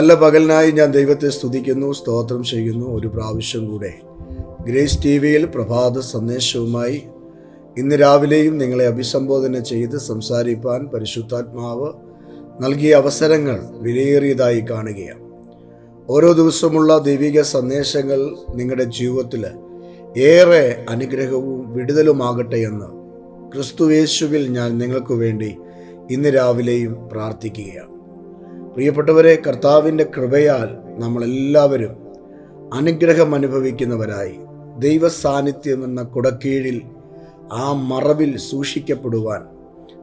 നല്ല പകലിനായി ഞാൻ ദൈവത്തെ സ്തുതിക്കുന്നു സ്തോത്രം ചെയ്യുന്നു. ഒരു പ്രാവശ്യം കൂടെ ഗ്രേസ് ടി വിയിൽ പ്രഭാത സന്ദേശവുമായി ഇന്ന് രാവിലെയും നിങ്ങളെ അഭിസംബോധന ചെയ്ത് സംസാരിപ്പാൻ പരിശുദ്ധാത്മാവ് നൽകിയ അവസരങ്ങൾ വിലയേറിയതായി കാണുകയാണ്. ഓരോ ദിവസമുള്ള ദൈവിക സന്ദേശങ്ങൾ നിങ്ങളുടെ ജീവിതത്തിൽ ഏറെ അനുഗ്രഹവും വിടുതലുമാകട്ടെ എന്ന് ക്രിസ്തുവേശുവിൽ ഞാൻ നിങ്ങൾക്ക് വേണ്ടി ഇന്ന് രാവിലെയും പ്രാർത്ഥിക്കുകയാണ്. പ്രിയപ്പെട്ടവരെ കർത്താവിന്റെ കൃപയാൽ നമ്മളെല്ലാവരും അനുഗ്രഹം അനുഭവിക്കുന്നവരായി ദൈവ സാന്നിധ്യം എന്ന കുടക്കീഴിൽ ആ മറവിൽ സൂക്ഷിക്കപ്പെടുവാൻ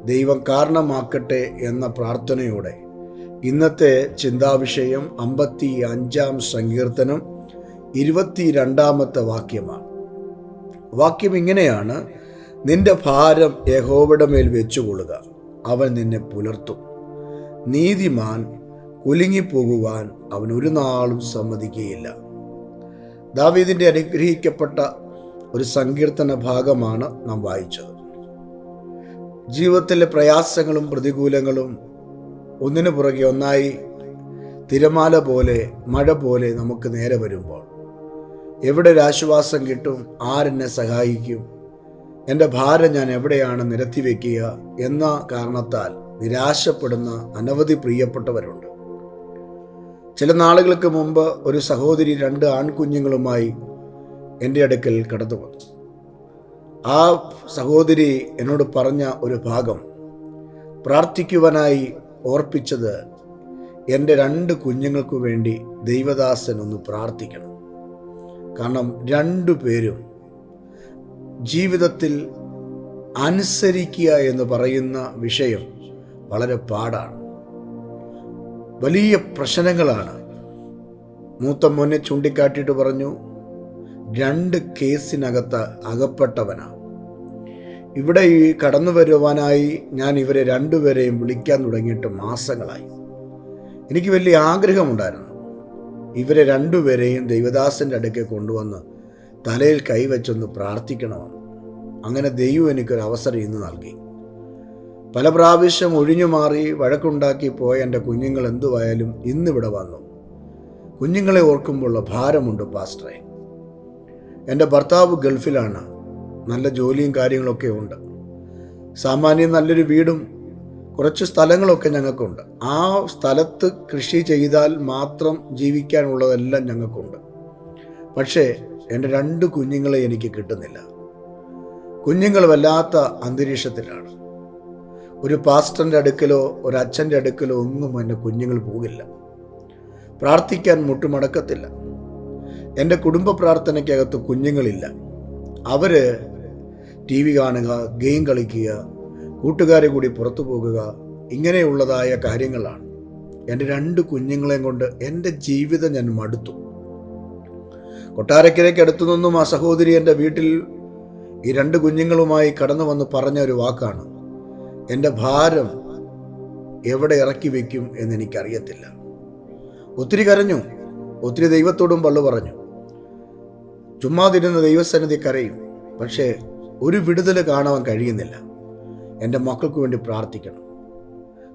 ദൈവം കാരണമാക്കട്ടെ എന്ന പ്രാർത്ഥനയോടെ ഇന്നത്തെ ചിന്താവിഷയം അമ്പത്തി അഞ്ചാം സങ്കീർത്തനം ഇരുപത്തിരണ്ടാമത്തെ വാക്യമാണ്. വാക്യം ഇങ്ങനെയാണ് നിന്റെ ഭാരം യഹോവയുടെ മേൽ വെച്ചുകൊള്ളുക അവൻ നിന്നെ പുലർത്തും. നീതിമാൻ കുലുങ്ങിപ്പോകുവാൻ അവൻ ഒരു നാളും സമ്മതിക്കുകയില്ല. ദാവീദിന്റെ അനുഗ്രഹിക്കപ്പെട്ട ഒരു സങ്കീർത്തന ഭാഗമാണ് നാം വായിച്ചത്. ജീവിതത്തിലെ പ്രയാസങ്ങളും പ്രതികൂലങ്ങളും ഒന്നിനു പുറകെ ഒന്നായി തിരമാല പോലെ മഴ പോലെ നമുക്ക് നേരെ വരുമ്പോൾ എവിടെ ഒരു ആശ്വാസം കിട്ടും ആരെന്നെ സഹായിക്കും എന്റെ ഭാരം ഞാൻ എവിടെയാണ് നിരത്തി വയ്ക്കുക എന്ന കാരണത്താൽ നിരാശപ്പെടുന്ന അനവധി പ്രിയപ്പെട്ടവരുണ്ട്. ചില നാളുകൾക്ക് മുമ്പ് ഒരു സഹോദരി രണ്ട് ആൺകുഞ്ഞുങ്ങളുമായി എന്റെ അടുക്കൽ കടന്നു വന്നു ആ സഹോദരി എന്നോട് പറഞ്ഞ ഒരു ഭാഗം പ്രാർത്ഥിക്കുവാനായി ഓർപ്പിച്ചത് എന്റെ രണ്ട് കുഞ്ഞുങ്ങൾക്കു വേണ്ടി ദൈവദാസൻ ഒന്ന് പ്രാർത്ഥിക്കണം. കാരണം രണ്ടു പേരും ജീവിതത്തിൽ അനുസരിക്കുക എന്ന് പറയുന്ന വിഷയം വളരെ പാടാണ്. വലിയ പ്രശ്നങ്ങളാണ്. മൂത്ത മോനെ ചൂണ്ടിക്കാട്ടിയിട്ട് പറഞ്ഞു രണ്ട് കേസിനകത്ത് അകപ്പെട്ടവനാണ് ഇവിടെ ഈ കടന്നു വരുവാനായി ഞാൻ ഇവരെ രണ്ടുപേരെയും വിളിക്കാൻ തുടങ്ങിയിട്ട് മാസങ്ങളായി. എനിക്ക് വലിയ ആഗ്രഹമുണ്ടായിരുന്നു. ഇവരെ രണ്ടുപേരെയും ദൈവദാസന്റെ അടുക്കെ കൊണ്ടുവന്ന് തലയിൽ കൈവച്ചൊന്ന് പ്രാർത്ഥിക്കണമെന്ന്. അങ്ങനെ ദൈവം എനിക്കൊരു അവസരം ഇന്ന് നൽകി. പല പ്രാവശ്യം ഒഴിഞ്ഞു മാറി വഴക്കുണ്ടാക്കി പോയ എന്റെ കുഞ്ഞുങ്ങൾ എന്തുവായാലും ഇന്നിവിടെ വന്നു. കുഞ്ഞുങ്ങളെ ഓർക്കുമ്പോഴുള്ള ഭാരമുണ്ട് പാസ്റ്ററെ. എന്റെ ഭർത്താവ് ഗൾഫിലാണ്. നല്ല ജോലിയും കാര്യങ്ങളൊക്കെ ഉണ്ട്. സാമാന്യം നല്ലൊരു വീടും കുറച്ച് സ്ഥലങ്ങളൊക്കെ ഞങ്ങൾക്കുണ്ട്. ആ സ്ഥലത്ത് കൃഷി ചെയ്താൽ മാത്രം ജീവിക്കാനുള്ളതെല്ലാം ഞങ്ങൾക്കുണ്ട്. പക്ഷേ എന്റെ രണ്ട് കുഞ്ഞുങ്ങളെ എനിക്ക് കിട്ടുന്നില്ല. കുഞ്ഞുങ്ങൾ വല്ലാത്ത അന്തരീക്ഷത്തിലാണ്. ഒരു പാസ്റ്ററിന്റെ അടുക്കലോ ഒരു അച്ഛന്റെ അടുക്കലോ ഒന്നും എന്റെ കുഞ്ഞുങ്ങൾ പോകില്ല. പ്രാർത്ഥിക്കാൻ മുട്ടുമടക്കത്തില്ല എന്റെ കുടുംബ പ്രാർത്ഥനയ്ക്കകത്ത് കുഞ്ഞുങ്ങളില്ല. അവർ ടി വി കാണുക ഗെയിം കളിക്കുക കൂട്ടുകാരെ കൂടി പുറത്തു പോകുക ഇങ്ങനെയുള്ളതായ കാര്യങ്ങളാണ്. എന്റെ രണ്ട് കുഞ്ഞുങ്ങളെയും കൊണ്ട് എന്റെ ജീവിതം ഞാൻ മടുത്തു. കൊട്ടാരക്കരയ്ക്ക് അടുത്തു നിന്നും ആ സഹോദരി എന്റെ വീട്ടിൽ ഈ രണ്ട് കുഞ്ഞുങ്ങളുമായി കടന്നു വന്ന് പറഞ്ഞ ഒരു വാക്കാണ് എന്റെ ഭാരം എവിടെ ഇറക്കി വയ്ക്കും എന്ന് എനിക്കറിയത്തില്ല. ഒത്തിരി കരഞ്ഞു. ഒത്തിരി ദൈവത്തോടും പള്ളു പറഞ്ഞു. ചുമ്മാതിരുന്ന ദൈവസന്നിധി കരയും. പക്ഷേ ഒരു വിടുതൽ കാണാൻ കഴിയുന്നില്ല. എന്റെ മക്കൾക്ക് വേണ്ടി പ്രാർത്ഥിക്കണം.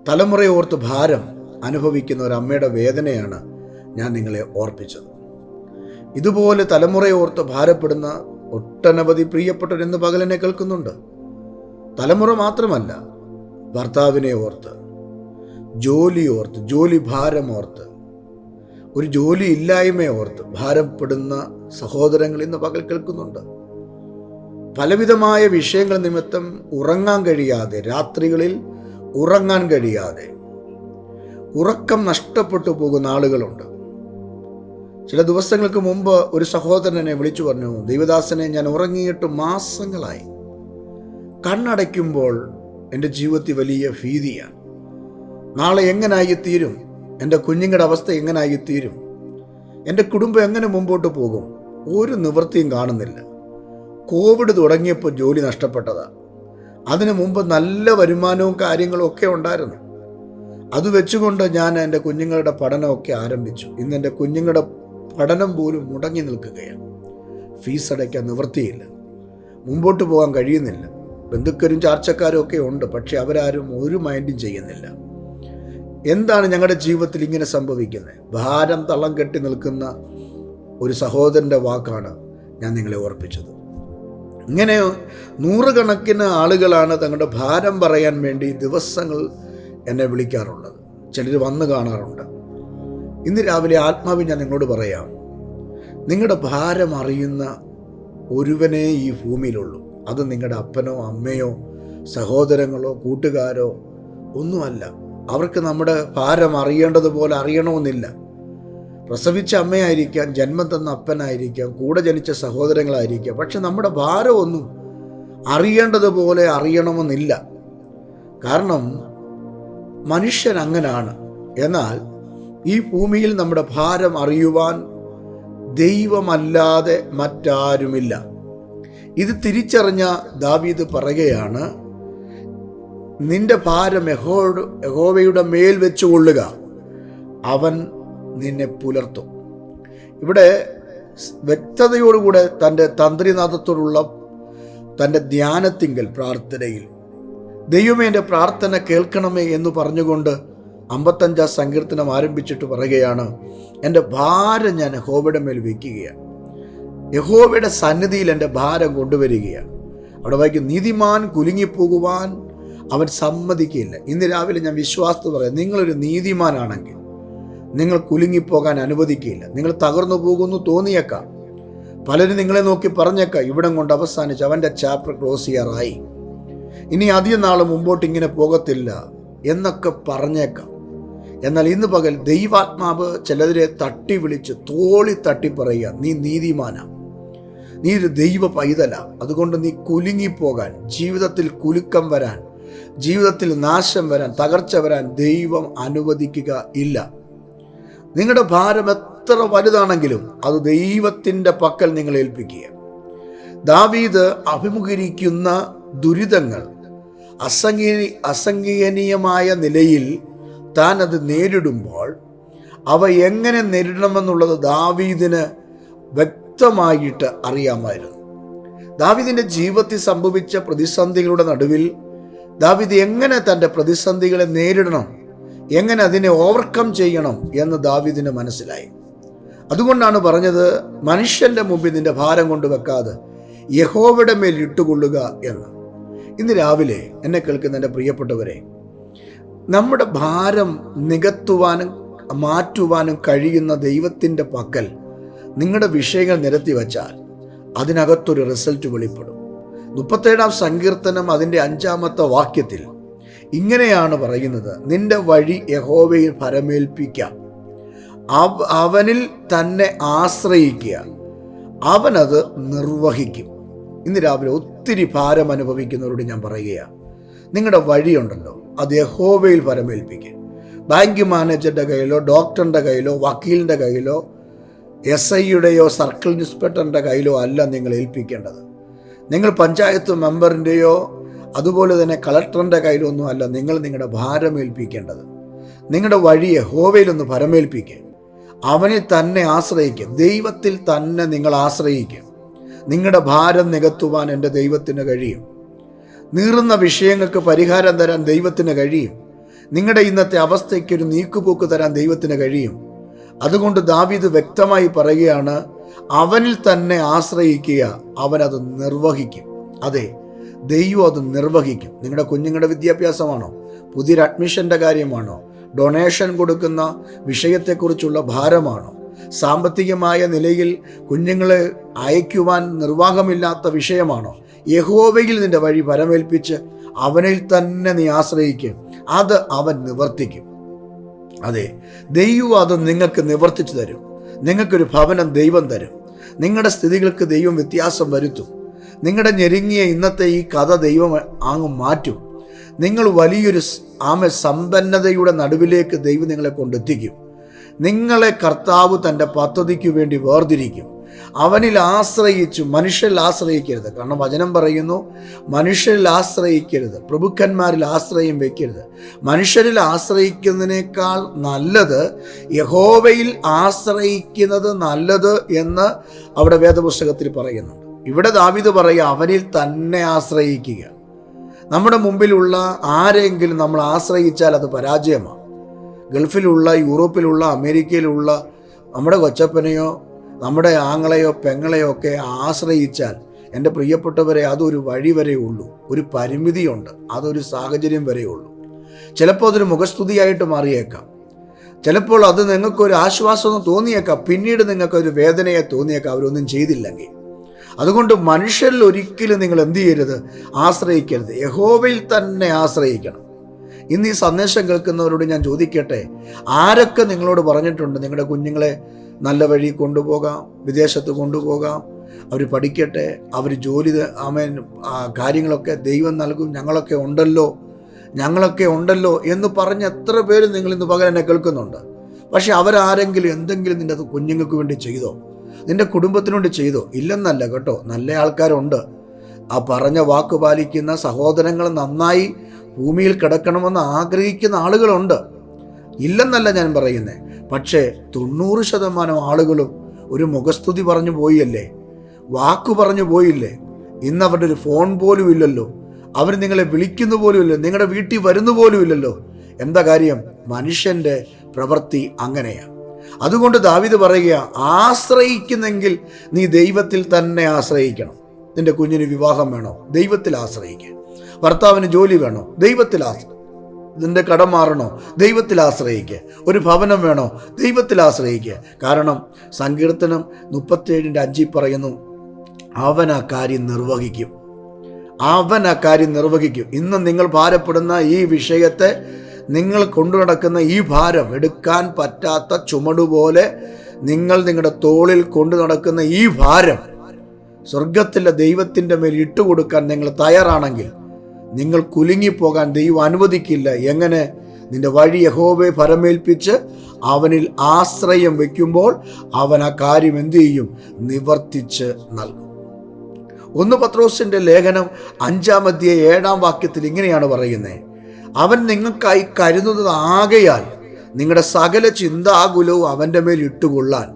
തലമുറയെ ഓർത്ത് ഭാരം അനുഭവിക്കുന്ന ഒരു അമ്മയുടെ വേദനയാണ് ഞാൻ നിങ്ങളെ ഓർപ്പിച്ചത്. ഇതുപോലെ തലമുറയെ ഓർത്ത് ഭാരപ്പെടുന്ന ഒട്ടനവധി പ്രിയപ്പെട്ടവരെന്ന് പകലിനെ കേൾക്കുന്നുണ്ട്. തലമുറ മാത്രമല്ല ഭർത്താവിനെ ഓർത്ത് ജോലി ഓർത്ത് ജോലി ഭാരം ഓർത്ത് ഒരു ജോലി ഇല്ലായ്മ ഓർത്ത് ഭാരപ്പെടുന്ന സഹോദരങ്ങൾ ഇന്ന് പകൽ കേൾക്കുന്നുണ്ട്. പലവിധമായ വിഷയങ്ങൾ നിമിത്തം ഉറങ്ങാൻ കഴിയാതെ രാത്രികളിൽ ഉറങ്ങാൻ കഴിയാതെ ഉറക്കം നഷ്ടപ്പെട്ടു പോകുന്ന ആളുകളുണ്ട്. ചില ദിവസങ്ങൾക്ക് മുമ്പ് ഒരു സഹോദരനെ വിളിച്ചു പറഞ്ഞു ദേവദാസനെ ഞാൻ ഉറങ്ങിയിട്ട് മാസങ്ങളായി കണ്ണടയ്ക്കുമ്പോൾ എന്റെ ജീവിതത്തിൽ വലിയ ഭീതിയാണ്. നാളെ എങ്ങനായി തീരും എന്റെ കുഞ്ഞുങ്ങളുടെ അവസ്ഥ എങ്ങനായി തീരും എന്റെ കുടുംബം എങ്ങനെ മുമ്പോട്ട് പോകും? ഒരു നിവൃത്തിയും കാണുന്നില്ല. കോവിഡ് തുടങ്ങിയപ്പോൾ ജോലി നഷ്ടപ്പെട്ടതാണ് അതിനു മുമ്പ് നല്ല വരുമാനവും കാര്യങ്ങളും ഒക്കെ ഉണ്ടായിരുന്നു. അത് വെച്ചുകൊണ്ട് ഞാൻ എന്റെ കുഞ്ഞുങ്ങളുടെ പഠനമൊക്കെ ആരംഭിച്ചു. ഇന്ന് എന്റെ കുഞ്ഞുങ്ങളുടെ പഠനം പോലും മുടങ്ങി നിൽക്കുകയാണ്. ഫീസ് അടയ്ക്കാൻ നിവൃത്തിയില്ല. മുമ്പോട്ട് പോകാൻ കഴിയുന്നില്ല. ബന്ധുക്കരും ചാർച്ചക്കാരും ഒക്കെ ഉണ്ട് പക്ഷെ അവരാരും ഒരു മൈൻഡും ചെയ്യുന്നില്ല. എന്താണ് ഞങ്ങളുടെ ജീവിതത്തിൽ ഇങ്ങനെ സംഭവിക്കുന്നത്? ഭാരം തള്ളം കെട്ടി നിൽക്കുന്ന ഒരു സഹോദരന്റെ വാക്കാണ് ഞാൻ നിങ്ങളെ ഓർപ്പിച്ചത്. ഇങ്ങനെ നൂറുകണക്കിന് ആളുകളാണ് തങ്ങളുടെ ഭാരം പറയാൻ വേണ്ടി ദിവസങ്ങൾ എന്നെ വിളിക്കാറുള്ളത്. ചിലർ വന്നു കാണാറുണ്ട്. ഇന്ന് രാവിലെ ആത്മാവിൽ ഞാൻ നിങ്ങളോട് പറയാം നിങ്ങളുടെ ഭാരം അറിയുന്ന ഒരുവനേ ഈ ഭൂമിയിലുള്ളൂ. അത് നിങ്ങളുടെ അപ്പനോ അമ്മയോ സഹോദരങ്ങളോ കൂട്ടുകാരോ ഒന്നുമല്ല. അവർക്ക് നമ്മുടെ ഭാരം അറിയേണ്ടതുപോലെ അറിയണമെന്നില്ല. പ്രസവിച്ച അമ്മയായിരിക്കാം ജന്മം തന്ന അപ്പനായിരിക്കാം കൂടെ ജനിച്ച സഹോദരങ്ങളായിരിക്കാം. പക്ഷെ നമ്മുടെ ഭാരമൊന്നും അറിയേണ്ടതുപോലെ അറിയണമെന്നില്ല. കാരണം മനുഷ്യൻ അങ്ങനാണ്. എന്നാൽ ഈ ഭൂമിയിൽ നമ്മുടെ ഭാരം അറിയുവാൻ ദൈവമല്ലാതെ മറ്റാരുമില്ല. ഇത് തിരിച്ചറിഞ്ഞ ദാവീദ് പറയുകയാണ് നിന്റെ ഭാരം യഹോ യഹോവയുടെ മേൽ വെച്ചുകൊള്ളുക. അവൻ നിന്നെ പുലർത്തും. ഇവിടെ വ്യക്തതയോടുകൂടെ തന്റെ തന്ത്രിനാഥത്തോടുള്ള തന്റെ ധ്യാനത്തിങ്കൽ പ്രാർത്ഥനയിൽ. ദൈവമേ എന്റെ പ്രാർത്ഥന കേൾക്കണമേ എന്ന് പറഞ്ഞുകൊണ്ട് അമ്പത്തഞ്ചാം സങ്കീർത്തനം ആരംഭിച്ചിട്ട് പറയുകയാണ് എന്റെ ഭാരം ഞാൻ ഹോബയുടെ മേൽ വയ്ക്കുകയാണ്. യഹോവയുടെ സന്നിധിയിൽ എന്റെ ഭാരം കൊണ്ടുവരികയാണ്. അവിടെ വായിക്കും നീതിമാൻ കുലുങ്ങിപ്പോകുവാൻ അവൻ സമ്മതിക്കില്ല. ഇന്ന് രാവിലെ ഞാൻ വിശ്വാസത്ത് പറയാം നിങ്ങളൊരു നീതിമാനാണെങ്കിൽ നിങ്ങൾ കുലുങ്ങിപ്പോകാൻ അനുവദിക്കില്ല. നിങ്ങൾ തകർന്നു പോകുന്നു തോന്നിയേക്കാം. പലരും നിങ്ങളെ നോക്കി പറഞ്ഞേക്കാം ഇവിടം കൊണ്ട് അവസാനിച്ച് അവന്റെ ചാപ്റ്റർ ക്ലോസ് ചെയ്യാറായി. ഇനി അധികം നാൾ മുമ്പോട്ട് ഇങ്ങനെ പോകത്തില്ല എന്നൊക്കെ പറഞ്ഞേക്കാം. എന്നാൽ ഇന്ന് പകൽ ദൈവാത്മാവ് ചിലരെ തട്ടി വിളിച്ച് തോളി തട്ടി പറയുക നീ നീതിമാനാ. നീ ഒരു ദൈവ പൈതല. അതുകൊണ്ട് നീ കുലുങ്ങിപ്പോകാൻ ജീവിതത്തിൽ കുലുക്കം വരാൻ ജീവിതത്തിൽ നാശം വരാൻ തകർച്ച വരാൻ ദൈവം അനുവദിക്കുക ഇല്ല. നിങ്ങളുടെ ഭാരം എത്ര വലുതാണെങ്കിലും അത് ദൈവത്തിന്റെ പക്കൽ നിങ്ങൾ ഏൽപ്പിക്കുക. ദാവീദ് അഭിമുഖീകരിക്കുന്ന ദുരിതങ്ങൾ അസംഗീ അസംഗീയനീയമായ നിലയിൽ താൻ അത് നേരിടുമ്പോൾ അവ എങ്ങനെ നേരിടണമെന്നുള്ളത് ദാവീദിന് വ്യക്തമായിട്ട് അറിയാമായിരുന്നു. ദാവിദിന്റെ ജീവിതത്തിൽ സംഭവിച്ച പ്രതിസന്ധികളുടെ നടുവിൽ ദാവിദ് എങ്ങനെ തന്റെ പ്രതിസന്ധികളെ നേരിടണം എങ്ങനെ അതിനെ ഓവർകം ചെയ്യണം എന്ന് ദാവിദിന് മനസ്സിലായി. അതുകൊണ്ടാണ് പറഞ്ഞത് മനുഷ്യന്റെ മുമ്പിൽ നിന്റെ ഭാരം കൊണ്ടുവെക്കാതെ യഹോവയുടെ മേൽ ഇട്ടുകൊള്ളുക എന്ന്. ഇന്ന് രാവിലെ എന്നെ കേൾക്കുന്ന എന്റെ പ്രിയപ്പെട്ടവരെ നമ്മുടെ ഭാരം നികത്തുവാനും മാറ്റുവാനും കഴിയുന്ന ദൈവത്തിന്റെ പക്കൽ നിങ്ങളുടെ വിഷയങ്ങൾ നിരത്തി വച്ചാൽ അതിനകത്തൊരു റിസൾട്ട് വെളിപ്പെടും. മുപ്പത്തേഴാം സങ്കീർത്തനം അതിന്റെ അഞ്ചാമത്തെ വാക്യത്തിൽ ഇങ്ങനെയാണ് പറയുന്നത് നിന്റെ വഴി യഹോവയിൽ ഫലമേൽപ്പിക്കാം. അവനിൽ തന്നെ ആശ്രയിക്കുക. അവനത് നിർവഹിക്കും. ഇന്ന് രാവിലെ ഒത്തിരി ഭാരം അനുഭവിക്കുന്നവരോട് ഞാൻ പറയുകയാണ് നിങ്ങളുടെ വഴിയുണ്ടല്ലോ അത് യഹോവയിൽ ഫലമേൽപ്പിക്കുക ബാങ്ക് മാനേജറുടെ കയ്യിലോ ഡോക്ടറിന്റെ കയ്യിലോ വക്കീലിന്റെ കയ്യിലോ എസ് ഐയുടെയോ സർക്കിൾ ഇൻസ്പെക്ടറിന്റെ കയ്യിലോ അല്ല നിങ്ങൾ ഏൽപ്പിക്കേണ്ടത്. നിങ്ങൾ പഞ്ചായത്ത് മെമ്പറിന്റെയോ അതുപോലെ തന്നെ കളക്ടറിന്റെ കയ്യിലൊന്നും അല്ല നിങ്ങൾ നിങ്ങളുടെ ഭാരം ഏൽപ്പിക്കേണ്ടത്. നിങ്ങളുടെ വഴിയെ ഹോവയിലൊന്ന് ഭരമേൽപ്പിക്കുക അവനെ തന്നെ ആശ്രയിക്കുക ദൈവത്തിൽ തന്നെ നിങ്ങൾ ആശ്രയിക്കുക നിങ്ങളുടെ ഭാരം നികത്തുവാൻ എന്റെ ദൈവത്തിന് കഴിയും. നീറുന്ന വിഷയങ്ങൾക്ക് പരിഹാരം തരാൻ ദൈവത്തിന് കഴിയും. നിങ്ങളുടെ ഇന്നത്തെ അവസ്ഥയ്ക്കൊരു നീക്കുപോക്ക് തരാൻ ദൈവത്തിന് കഴിയും. അതുകൊണ്ട് ദാവീദ് വ്യക്തമായി പറയുകയാണ് അവനിൽ തന്നെ ആശ്രയിക്കുക അവനത് നിർവഹിക്കും. അതെ ദൈവം അത് നിർവഹിക്കും. നിങ്ങളുടെ കുഞ്ഞുങ്ങളുടെ വിദ്യാഭ്യാസമാണോ? പുതിയൊരു അഡ്മിഷന്റെ കാര്യമാണോ? ഡൊണേഷൻ കൊടുക്കുന്ന വിഷയത്തെക്കുറിച്ചുള്ള ഭാരമാണോ? സാമ്പത്തികമായ നിലയിൽ കുഞ്ഞുങ്ങളെ അയക്കുവാൻ നിർവാഹമില്ലാത്ത വിഷയമാണോ? യഹോവയിൽ നിന്റെ വഴി പരമേൽപ്പിച്ച് അവനിൽ തന്നെ നീ ആശ്രയിക്കും. അത് അവൻ നിവർത്തിക്കും. അതെ ദൈവം അത് നിങ്ങൾക്ക് നിവർത്തിച്ചു തരും. നിങ്ങൾക്കൊരു ഭവനം ദൈവം തരും. നിങ്ങളുടെ സ്ഥിതികൾക്ക് ദൈവം വ്യത്യാസം വരുത്തും. നിങ്ങളുടെ ഞെരുങ്ങിയ ഇന്നത്തെ ഈ കഥ ദൈവം അങ്ങ് മാറ്റും. നിങ്ങൾ വലിയൊരു ആമ സമ്പന്നതയുടെ നടുവിലേക്ക് ദൈവം നിങ്ങളെ കൊണ്ടെത്തിക്കും. നിങ്ങളെ കർത്താവ് തന്റെ പദ്ധതിക്ക് വേണ്ടി വേർതിരിക്കും. അവനിൽ ആശ്രയിച്ചു മനുഷ്യരിൽ ആശ്രയിക്കരുത്. കാരണം വചനം പറയുന്നു മനുഷ്യരിൽ ആശ്രയിക്കരുത്. പ്രഭുക്കന്മാരിൽ ആശ്രയം വെക്കരുത്. മനുഷ്യരിൽ ആശ്രയിക്കുന്നതിനേക്കാൾ നല്ലത് യഹോവയിൽ ആശ്രയിക്കുന്നത് നല്ലത് എന്ന് അവിടെ വേദപുസ്തകത്തിൽ പറയുന്നുണ്ട്. ഇവിടെ ദാവിദ് പറയുക അവനിൽ തന്നെ ആശ്രയിക്കുക. നമ്മുടെ മുമ്പിലുള്ള ആരെങ്കിലും നമ്മൾ ആശ്രയിച്ചാൽ അത് പരാജയമാണ്. ഗൾഫിലുള്ള യൂറോപ്പിലുള്ള അമേരിക്കയിലുള്ള നമ്മുടെ കൊച്ചപ്പനെയോ നമ്മുടെ ആങ്ങളെയോ പെങ്ങളെയോ ഒക്കെ ആശ്രയിച്ചാൽ എന്റെ പ്രിയപ്പെട്ടവരെ അതൊരു വഴി വരെ ഉള്ളൂ. ഒരു പരിമിതിയുണ്ട്. അതൊരു സാഹചര്യം വരെ ഉള്ളൂ. ചിലപ്പോൾ അതൊരു മുഖസ്തുതിയായിട്ട് മാറിയേക്കാം. ചിലപ്പോൾ അത് നിങ്ങൾക്കൊരു ആശ്വാസം തോന്നിയേക്കാം. പിന്നീട് നിങ്ങൾക്കൊരു വേദനയെ തോന്നിയേക്കാം. അവരൊന്നും ചെയ്തില്ലെങ്കിൽ. അതുകൊണ്ട് മനുഷ്യരിൽ ഒരിക്കലും നിങ്ങൾ എന്ത് ചെയ്യരുത്? ആശ്രയിക്കരുത്. യഹോവയിൽ തന്നെ ആശ്രയിക്കണം. ഇന്ന് ഈ സന്ദേശം കേൾക്കുന്നവരോട് ഞാൻ ചോദിക്കട്ടെ? ആരൊക്കെ നിങ്ങളോട് പറഞ്ഞിട്ടുണ്ട്? നിങ്ങളുടെ കുഞ്ഞുങ്ങളെ നല്ല വഴി കൊണ്ടുപോകാം വിദേശത്ത് കൊണ്ടുപോകാം. അവർ പഠിക്കട്ടെ അവർ ജോലി ആമേൻ കാര്യങ്ങളൊക്കെ ദൈവം നൽകും ഞങ്ങളൊക്കെ ഉണ്ടല്ലോ ഞങ്ങളൊക്കെ ഉണ്ടല്ലോ എന്ന് പറഞ്ഞ് എത്ര പേര് നിങ്ങൾ ഇന്ന് പകരം എന്നെ കേൾക്കുന്നുണ്ട്. പക്ഷെ അവരാരെങ്കിലും എന്തെങ്കിലും നിന്റെ കുഞ്ഞുങ്ങൾക്ക് വേണ്ടി ചെയ്തോ നിന്റെ കുടുംബത്തിനു വേണ്ടി ചെയ്തോ ഇല്ലെന്നല്ല കേട്ടോ നല്ല ആൾക്കാരുണ്ട്. ആ പറഞ്ഞ വാക്ക് പാലിക്കുന്ന സഹോദരങ്ങൾ നന്നായി ഭൂമിയിൽ കിടക്കണമെന്ന് ആഗ്രഹിക്കുന്ന ആളുകളുണ്ട്. ഇല്ലെന്നല്ല ഞാൻ പറയുന്നത് പക്ഷേ തൊണ്ണൂറ് ശതമാനം ആളുകളും ഒരു മുഖസ്തുതി പറഞ്ഞു പോയില്ലേ? വാക്കു പറഞ്ഞു പോയില്ലേ? ഇന്ന് അവരുടെ ഒരു ഫോൺ പോലും ഇല്ലല്ലോ. അവർ നിങ്ങളെ വിളിക്കുന്നു പോലുമില്ല. നിങ്ങളുടെ വീട്ടിൽ വരുന്നു പോലുമില്ലല്ലോ. എന്താ കാര്യം? മനുഷ്യന്റെ പ്രവൃത്തി അങ്ങനെയാണ് അതുകൊണ്ട് ദാവിദ് പറയുക ആശ്രയിക്കുന്നെങ്കിൽ നീ ദൈവത്തിൽ തന്നെ ആശ്രയിക്കണം. നിന്റെ കുഞ്ഞിന് വിവാഹം വേണോ? ദൈവത്തിൽ ആശ്രയിക്കുക ഭർത്താവിന് ജോലി വേണോ? ദൈവത്തിൽ ആശ്ര നിന്റെ കടം മാറണോ? ദൈവത്തിൽ ആശ്രയിക്കുക ഒരു ഭവനം വേണോ? ദൈവത്തിൽ ആശ്രയിക്കുക കാരണം സങ്കീർത്തനം മുപ്പത്തേഴിന്റെ അഞ്ചിൽ പറയുന്നു അവൻ ആ കാര്യം നിർവഹിക്കും. അവൻ ആ കാര്യം നിർവഹിക്കും. ഇന്ന് നിങ്ങൾ ഭാരപ്പെടുന്ന ഈ വിഷയത്തെ നിങ്ങൾ കൊണ്ടു നടക്കുന്ന ഈ ഭാരം എടുക്കാൻ പറ്റാത്ത ചുമടുപോലെ നിങ്ങൾ നിങ്ങളുടെ തോളിൽ കൊണ്ടു നടക്കുന്ന ഈ ഭാരം സ്വർഗത്തിലെ ദൈവത്തിന്റെ മേൽ ഇട്ടുകൊടുക്കാൻ നിങ്ങൾ തയ്യാറാണെങ്കിൽ നിങ്ങൾ കുലുങ്ങിപ്പോകാൻ ദൈവം അനുവദിക്കില്ല. എങ്ങനെ? നിന്റെ വഴി യഹോവയെ പരമേൽപ്പിച്ച് അവനിൽ ആശ്രയം വയ്ക്കുമ്പോൾ അവൻ ആ കാര്യം എന്തു ചെയ്യും? നിവർത്തിച്ച് നൽകും. ഒന്ന് പത്രോസിന്റെ ലേഖനം അഞ്ചാം അധ്യായ ഏഴാം വാക്യത്തിൽ ഇങ്ങനെയാണ് പറയുന്നത് അവൻ നിങ്ങൾക്കായി കരുതുന്നത് ആകയാൽ നിങ്ങളുടെ സകല ചിന്താകുലവും അവന്റെ മേൽ ഇട്ടുകൊള്ളാൻ.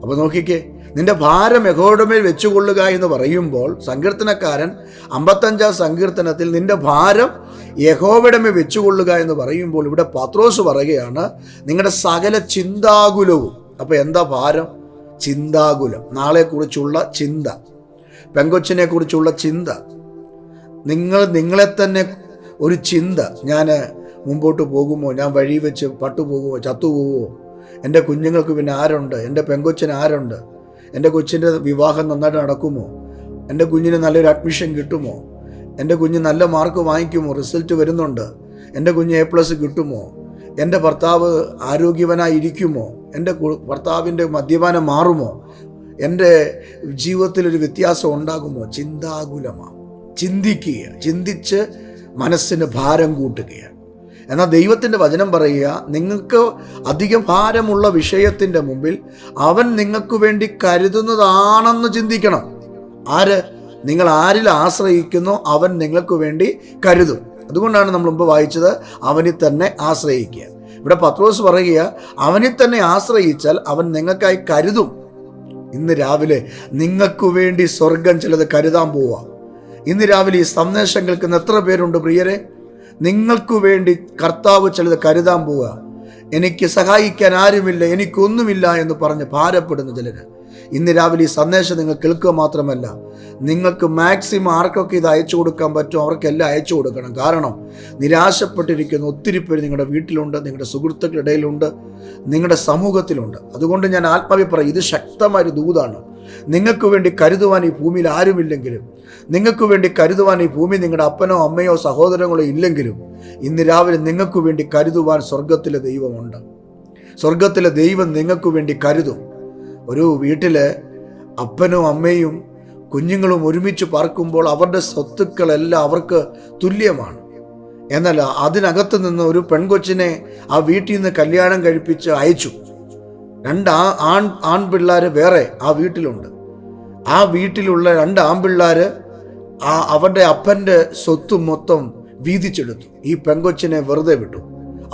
അപ്പൊ നോക്കിക്കേ നിന്റെ ഭാരം യഹോടമേൽ വെച്ചുകൊള്ളുക എന്ന് പറയുമ്പോൾ സങ്കീർത്തനക്കാരൻ അമ്പത്തഞ്ചാം സങ്കീർത്തനത്തിൽ നിന്റെ ഭാരം യഹോവയുടെ മേൽ വെച്ചുകൊള്ളുക എന്ന് പറയുമ്പോൾ ഇവിടെ പത്രോസ് പറയുകയാണ് നിങ്ങളുടെ സകല ചിന്താകുലവും. അപ്പോൾ എന്താ ഭാരം? ചിന്താകുലം. നാളെക്കുറിച്ചുള്ള ചിന്ത. പെങ്കൊച്ചിനെ കുറിച്ചുള്ള ചിന്ത. നിങ്ങൾ നിങ്ങളെ തന്നെ ഒരു ചിന്ത. ഞാൻ മുമ്പോട്ട് പോകുമോ? ഞാൻ വഴി വെച്ച് പട്ടുപോകുമോ? ചത്തുപോകുമോ? എന്റെ കുഞ്ഞുങ്ങൾക്ക് പിന്നെ ആരുണ്ട്? എന്റെ പെങ്കൊച്ചിന് ആരുണ്ട്? എന്റെ കൊച്ചിന്റെ വിവാഹം നന്നായിട്ട് നടക്കുമോ? എന്റെ കുഞ്ഞിന് നല്ലൊരു അഡ്മിഷൻ കിട്ടുമോ? എന്റെ കുഞ്ഞ് നല്ല മാർക്ക് വാങ്ങിക്കുമോ? റിസൾട്ട് വരുന്നുണ്ട്. എന്റെ കുഞ്ഞ് എ പ്ലസ് കിട്ടുമോ? എന്റെ ഭർത്താവ് ആരോഗ്യവനായിരിക്കുമോ? എന്റെ ഭർത്താവിന്റെ മദ്യപാനം മാറുമോ? എന്റെ ജീവിതത്തിലൊരു വ്യത്യാസം ഉണ്ടാകുമോ? ചിന്താകുലമാണ് ചിന്തിക്കുക. ചിന്തിച്ച് മനസ്സിന് ഭാരം കൂട്ടുകയാണ് എന്നാൽ ദൈവത്തിന്റെ വചനം പറയുക നിങ്ങൾക്ക് അധികം ഭാരമുള്ള വിഷയത്തിന്റെ മുമ്പിൽ അവൻ നിങ്ങൾക്ക് വേണ്ടി കരുതുന്നതാണെന്ന് ചിന്തിക്കണം. ആര്? നിങ്ങൾ ആരിൽ ആശ്രയിക്കുന്നു അവൻ നിങ്ങൾക്ക് വേണ്ടി കരുതും. അതുകൊണ്ടാണ് നമ്മൾ മുമ്പ് വായിച്ചത് അവനിൽ തന്നെ ആശ്രയിക്കുക. ഇവിടെ പത്രോസ് പറയുക അവനിൽ തന്നെ ആശ്രയിച്ചാൽ അവൻ നിങ്ങൾക്കായി കരുതും. ഇന്ന് രാവിലെ നിങ്ങൾക്ക് വേണ്ടി സ്വർഗം ചിലത് കരുതാൻ പോവാം. ഇന്ന് രാവിലെ ഈ സന്ദേശം കേൾക്കുന്ന എത്ര പേരുണ്ട് പ്രിയരെ? നിങ്ങൾക്ക് വേണ്ടി കർത്താവ് ചിലത് കരുതാൻ പോവുക. എനിക്ക് സഹായിക്കാൻ ആരുമില്ല എനിക്കൊന്നുമില്ല എന്ന് പറഞ്ഞ് ഭാരപ്പെടുന്ന ചിലര്. ഇന്ന് രാവിലെ ഈ സന്ദേശം നിങ്ങൾ കേൾക്കുക മാത്രമല്ല നിങ്ങൾക്ക് മാക്സിമം ആർക്കൊക്കെ ഇത് അയച്ചു കൊടുക്കാൻ പറ്റും അവർക്കെല്ലാം അയച്ചു കൊടുക്കണം. കാരണം നിരാശപ്പെട്ടിരിക്കുന്ന ഒത്തിരി പേര് നിങ്ങളുടെ വീട്ടിലുണ്ട് നിങ്ങളുടെ സുഹൃത്തുക്കളുടെ ഇടയിലുണ്ട് നിങ്ങളുടെ സമൂഹത്തിലുണ്ട്. അതുകൊണ്ട് ഞാൻ ആത്മാവി പറയും ഇത് ശക്തമായൊരു ദൂതാണ്. നിങ്ങൾക്ക് വേണ്ടി കരുതുവാൻ ഈ ഭൂമിയിൽ ആരുമില്ലെങ്കിലും നിങ്ങൾക്ക് വേണ്ടി കരുതുവാൻ ഈ ഭൂമി നിങ്ങളുടെ അപ്പനോ അമ്മയോ സഹോദരങ്ങളോ ഇല്ലെങ്കിലും ഇന്ന് രാവിലെ നിങ്ങൾക്ക് വേണ്ടി കരുതുവാൻ സ്വർഗത്തിലെ ദൈവമുണ്ട്. സ്വർഗത്തിലെ ദൈവം നിങ്ങൾക്ക് വേണ്ടി കരുതും. ഒരു വീട്ടിൽ അപ്പനും അമ്മയും കുഞ്ഞുങ്ങളും ഒരുമിച്ച് പാർക്കുമ്പോൾ അവരുടെ സ്വത്തുക്കളെല്ലാം അവർക്ക് തുല്യമാണ്. എന്നാൽ അതിനകത്ത് നിന്ന് ഒരു പെൺകൊച്ചിനെ ആ വീട്ടിൽ നിന്ന് കല്യാണം കഴിപ്പിച്ച് അയച്ചു. രണ്ട് ആ ആൺ ആൺപിള്ളേർ വേറെ ആ വീട്ടിലുണ്ട്. ആ വീട്ടിലുള്ള രണ്ട് ആൺപിള്ളേർ ആ അവരുടെ അപ്പന്റെ സ്വത്ത് മൊത്തം വീതിച്ചെടുത്തു. ഈ പെങ്കൊച്ചിനെ വെറുതെ വിട്ടു.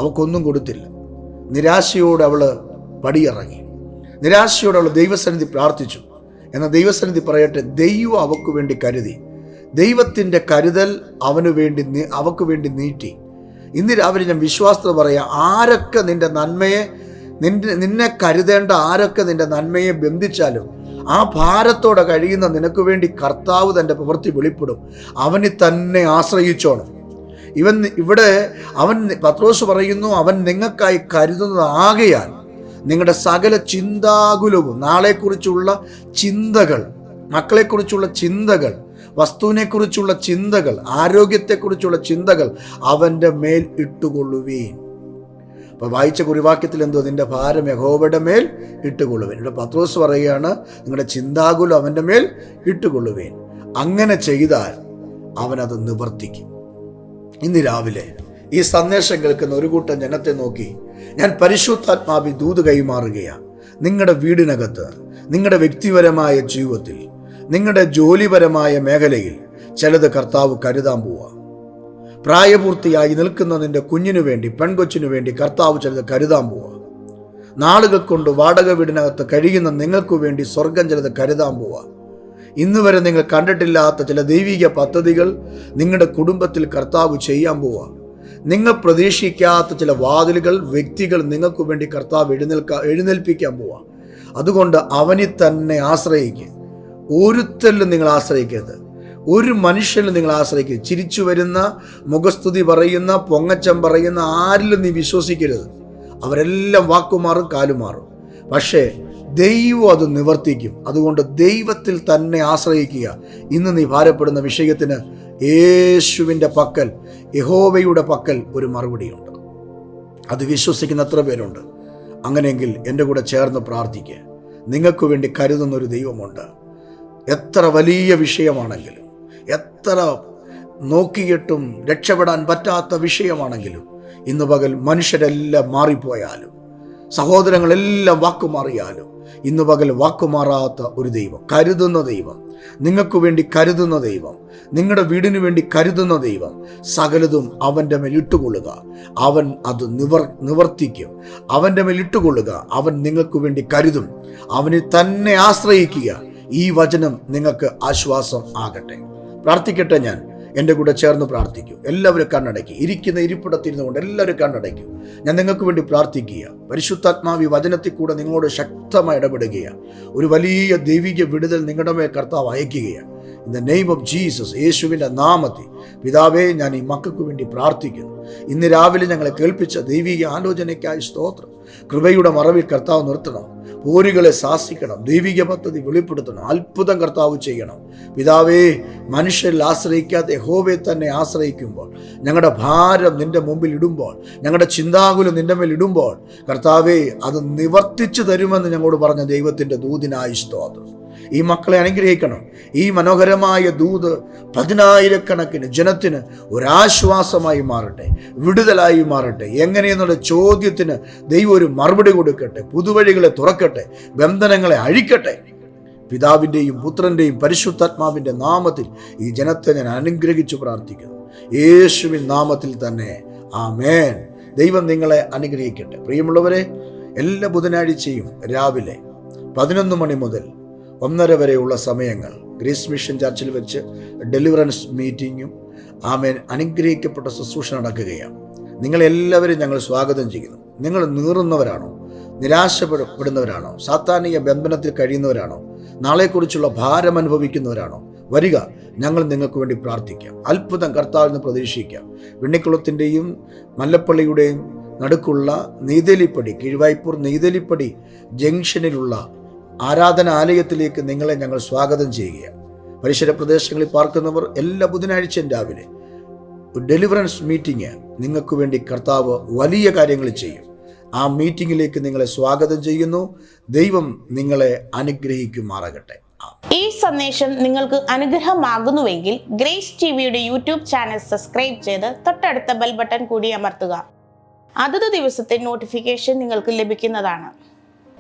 അവക്കൊന്നും കൊടുത്തില്ല. നിരാശയോടെ അവൾ പടിയിറങ്ങി. നിരാശയോടെ അവൾ ദൈവസന്നിധി പ്രാർത്ഥിച്ചു. എന്നാൽ ദൈവസന്നിധി പറയട്ടെ ദൈവം അവക്ക് വേണ്ടി കരുതി. ദൈവത്തിന്റെ കരുതൽ അവന് വേണ്ടി അവക്ക് വേണ്ടി നീട്ടി. ഇന്ന് രാവിലെ ഞാൻ വിശ്വാസത പറയാം ആരൊക്കെ നിന്റെ നന്മയെ നിന്റെ നിന്നെ കരുതേണ്ട ആരൊക്കെ നിന്റെ നന്മയെ ബന്ധിച്ചാലും ആ ഭാരത്തോടെ കഴിയുന്ന നിനക്ക് വേണ്ടി കർത്താവ് തന്റെ പ്രവൃത്തി വെളിപ്പെടും. അവന് തന്നെ ആശ്രയിച്ചോണം. ഇവൻ ഇവിടെ അവൻ പത്രോസ് പറയുന്നു അവൻ നിങ്ങൾക്കായി കരുതുന്നത് ആകയാൽ നിങ്ങളുടെ സകല ചിന്താകുലവും നാളെക്കുറിച്ചുള്ള ചിന്തകൾ മക്കളെക്കുറിച്ചുള്ള ചിന്തകൾ വസ്തുവിനെക്കുറിച്ചുള്ള ചിന്തകൾ ആരോഗ്യത്തെക്കുറിച്ചുള്ള ചിന്തകൾ അവന്റെ മേൽ ഇട്ടുകൊള്ളുവീൻ. അപ്പോൾ വായിച്ച കുറിവാക്യത്തിൽ എന്തോ അതിന്റെ ഭാരം യഹോവയുടെ മേൽ ഇട്ടുകൊള്ളുവേൻ. ഇവിടെ പത്രോസ് പറയുകയാണ് നിങ്ങളുടെ ചിന്താകുലം അവന്റെ മേൽ ഇട്ടുകൊള്ളുവേൻ. അങ്ങനെ ചെയ്താൽ അവനത് നിവർത്തിക്കും. ഇന്ന് രാവിലെ ഈ സന്ദേശം കേൾക്കുന്ന ഒരു കൂട്ടം ജനത്തെ നോക്കി ഞാൻ പരിശുദ്ധാത്മാവി ദൂത് കൈമാറുകയാണ് നിങ്ങളുടെ വീടിനകത്ത് നിങ്ങളുടെ വ്യക്തിപരമായ ജീവിതത്തിൽ നിങ്ങളുടെ ജോലിപരമായ മേഖലയിൽ ചിലത് കർത്താവ് കരുതാൻ പോവുക പ്രായപൂർത്തിയായി നിൽക്കുന്ന നിന്റെ കുഞ്ഞിനു വേണ്ടി പെൺകൊച്ചിനു വേണ്ടി കർത്താവ് ചിലത് കരുതാൻ പോവുക നാളുകൾ കൊണ്ട് വാടക വീടിനകത്ത് കഴിയുന്ന നിങ്ങൾക്കു വേണ്ടി സ്വർഗം ചിലത് കരുതാൻ പോവുക ഇന്ന് വരെ നിങ്ങൾ കണ്ടിട്ടില്ലാത്ത ചില ദൈവിക പദ്ധതികൾ നിങ്ങളുടെ കുടുംബത്തിൽ കർത്താവ് ചെയ്യാൻ പോവുക നിങ്ങൾ പ്രതീക്ഷിക്കാത്ത ചില വാതിലുകൾ വ്യക്തികൾ നിങ്ങൾക്ക് വേണ്ടി കർത്താവ് എഴുന്നേൽക്ക എഴുന്നേൽപ്പിക്കാൻ പോവുക അതുകൊണ്ട് അവനെ തന്നെ ആശ്രയിക്കുക ഒരുത്തരിലും നിങ്ങൾ ആശ്രയിക്കരുത്. ഒരു മനുഷ്യനെ നിങ്ങൾ ആശ്രയിക്കരുത്. ചിരിച്ചു വരുന്ന മുഖസ്തുതി പറയുന്ന പൊങ്ങച്ചം പറയുന്ന ആരിലും നീ വിശ്വസിക്കരുത്. അവരെല്ലാം വാക്കുമാറും കാലുമാറും. പക്ഷേ ദൈവം അത് നിവർത്തിക്കും. അതുകൊണ്ട് ദൈവത്തിൽ തന്നെ ആശ്രയിക്കുക. ഇന്ന് നീ ഭാരപ്പെടുന്ന വിഷയത്തിന് യേശുവിന്റെ പക്കൽ യഹോവയുടെ പക്കൽ ഒരു മറുപടിയുണ്ട്. അത് വിശ്വസിക്കുന്ന എത്ര പേരുണ്ട്? അങ്ങനെയെങ്കിൽ എന്റെ കൂടെ ചേർന്ന് പ്രാർത്ഥിക്കുക. നിങ്ങൾക്ക് വേണ്ടി കരുതുന്ന ഒരു ദൈവമുണ്ട്. എത്ര വലിയ വിഷയമാണെങ്കിലും എത്ര നോക്കിയിട്ടും രക്ഷപ്പെടാൻ പറ്റാത്ത വിഷയമാണെങ്കിലും ഇന്ന് പകൽ മനുഷ്യരെല്ലാം മാറിപ്പോയാലും സഹോദരങ്ങളെല്ലാം വാക്കുമാറിയാലും ഇന്ന് പകൽ വാക്കുമാറാത്ത ഒരു ദൈവം കരുതുന്ന ദൈവം നിങ്ങൾക്ക് വേണ്ടി കരുതുന്ന ദൈവം നിങ്ങളുടെ വീടിനു വേണ്ടി കരുതുന്ന ദൈവം സകലതും അവന്റെ മേൽ ഇട്ടുകൊള്ളുക. അവൻ അത് നിവർ നിവർത്തിക്കും. അവന്റെ മേൽ ഇട്ടുകൊള്ളുക. അവൻ നിങ്ങൾക്ക് വേണ്ടി കരുതും. അവനെ തന്നെ ആശ്രയിക്കുക. ഈ വചനം നിങ്ങൾക്ക് ആശ്വാസം ആകട്ടെ. പ്രാർത്ഥിക്കട്ടെ ഞാൻ. എന്റെ കൂടെ ചേർന്ന് പ്രാർത്ഥിക്കൂ. എല്ലാവരും കണ്ണടയ്ക്കും. ഇരിക്കുന്ന ഇരിപ്പിടത്തിരുന്നു കൊണ്ട് എല്ലാവരും കണ്ണടയ്ക്കും. ഞാൻ നിങ്ങൾക്ക് വേണ്ടി പ്രാർത്ഥിക്കുക പരിശുദ്ധാത്മാവി വചനത്തിൽ കൂടെ നിങ്ങളോട് ശക്തമായി ഇടപെടുകയാണ് ഒരു വലിയ ദൈവിക വിടുതൽ നിങ്ങളുടെ മേൽ കർത്താവ് അയക്കുകയാണ് in the name of Jesus യേശുവിന്റെ നാമത്തിൽ. പിതാവേ ഞാൻ ഈ മക്കൾക്ക് വേണ്ടി പ്രാർത്ഥിക്കുന്നു. ഇന്ന് രാവിലെ ഞങ്ങളെ കേൾപ്പിച്ച ദൈവിക ആലോചനയ്ക്കായി സ്തോത്രം. കൃപയുടെ മറവിൽ കർത്താവ് നിർത്തണം. പോരുകളെ ശാസിക്കണം. ദൈവിക പദ്ധതി വെളിപ്പെടുത്തണം. അത്ഭുതം കർത്താവ് ചെയ്യണം. പിതാവേ മനുഷ്യരിൽ ആശ്രയിക്കാതെ ഹോവെ തന്നെ ആശ്രയിക്കുമ്പോൾ ഞങ്ങളുടെ ഭാരം നിന്റെ മുമ്പിൽ ഇടുമ്പോൾ ഞങ്ങളുടെ ചിന്താകുലം നിന്റെ മേൽ ഇടുമ്പോൾ കർത്താവേ അത് നിവർത്തിച്ചു തരുമെന്ന് ഞങ്ങളോട് പറഞ്ഞ ദൈവത്തിന്റെ ദൂതിനായി സ്തോത്രം. ഈ മക്കളെ അനുഗ്രഹിക്കണം. ഈ മനോഹരമായ ദൂത് പതിനായിരക്കണക്കിന് ജനത്തിന് ഒരാശ്വാസമായി മാറട്ടെ വിടുതലായി മാറട്ടെ. എങ്ങനെയെന്നുള്ള ചോദ്യത്തിന് ദൈവം ഒരു മറുപടി കൊടുക്കട്ടെ പുതുവഴികളെ തുറക്കട്ടെ ബന്ധനങ്ങളെ അഴിക്കട്ടെ. പിതാവിന്റെയും പുത്രന്റെയും പരിശുദ്ധാത്മാവിന്റെ നാമത്തിൽ ഈ ജനത്തെ ഞാൻ അനുഗ്രഹിച്ചു പ്രാർത്ഥിക്കുന്നു. യേശുവിൻ നാമത്തിൽ തന്നെ. ആമേൻ. ദൈവം നിങ്ങളെ അനുഗ്രഹിക്കട്ടെ. പ്രിയമുള്ളവരെ എല്ലാ ബുധനാഴ്ചയും രാവിലെ പതിനൊന്ന് മണി മുതൽ ഒന്നര വരെയുള്ള സമയങ്ങൾ ഗ്രീസ് മിഷൻ ചർച്ചിൽ വെച്ച് ഡെലിവറൻസ് മീറ്റിങ്ങും ആമേൻ അനുഗ്രഹിക്കപ്പെട്ട ശുശ്രൂഷ നടക്കുകയാണ്. നിങ്ങളെല്ലാവരും ഞങ്ങൾ സ്വാഗതം ചെയ്യുന്നു. നിങ്ങൾ നീറുന്നവരാണോ? നിരാശപ്പെടുന്നവരാണോ? സാത്താനിക ബന്ധനത്തിൽ കഴിയുന്നവരാണോ? നാളെക്കുറിച്ചുള്ള ഭാരം അനുഭവിക്കുന്നവരാണോ? വരിക ഞങ്ങൾ നിങ്ങൾക്ക് വേണ്ടി പ്രാർത്ഥിക്കാം. അത്ഭുതം കർത്താവിൽ നിന്ന് പ്രതീക്ഷിക്കാം. വെണ്ണിക്കുളത്തിന്റെയും മല്ലപ്പള്ളിയുടെയും നടുക്കുള്ള നെയ്തലിപ്പടി കിഴിവായ്പൂർ നെയ്തലിപ്പടി ജംഗ്ഷനിലുള്ള ആരാധനാലയത്തിലേക്ക് നിങ്ങളെ ഞങ്ങൾ സ്വാഗതം ചെയ്യുകയാണ് പരിസര പ്രദേശങ്ങളിൽ പാർക്കുന്നവർ എല്ലാ ബുധനാഴ്ചയും രാവിലെ ഡെലിവറൻസ് മീറ്റിംഗ് നിങ്ങൾക്ക് വേണ്ടി കർത്താവ് വലിയ കാര്യങ്ങൾ ചെയ്യും. ആ മീറ്റിംഗിലേക്ക് നിങ്ങളെ സ്വാഗതം ചെയ്യുന്നു. ദൈവം നിങ്ങളെ അനുഗ്രഹിക്കുമാറാകട്ടെ. ഈ സന്ദേശം നിങ്ങൾക്ക് അനുഗ്രഹമാകുന്നുവെങ്കിൽ ഗ്രേസ് ടി വിയുടെ യൂട്യൂബ് ചാനൽ സബ്സ്ക്രൈബ് ചെയ്ത് തൊട്ടടുത്ത ബെൽ ബട്ടൺ കൂടി അമർത്തുക. അതത് ദിവസത്തെ നോട്ടിഫിക്കേഷൻ നിങ്ങൾക്ക് ലഭിക്കുന്നതാണ്.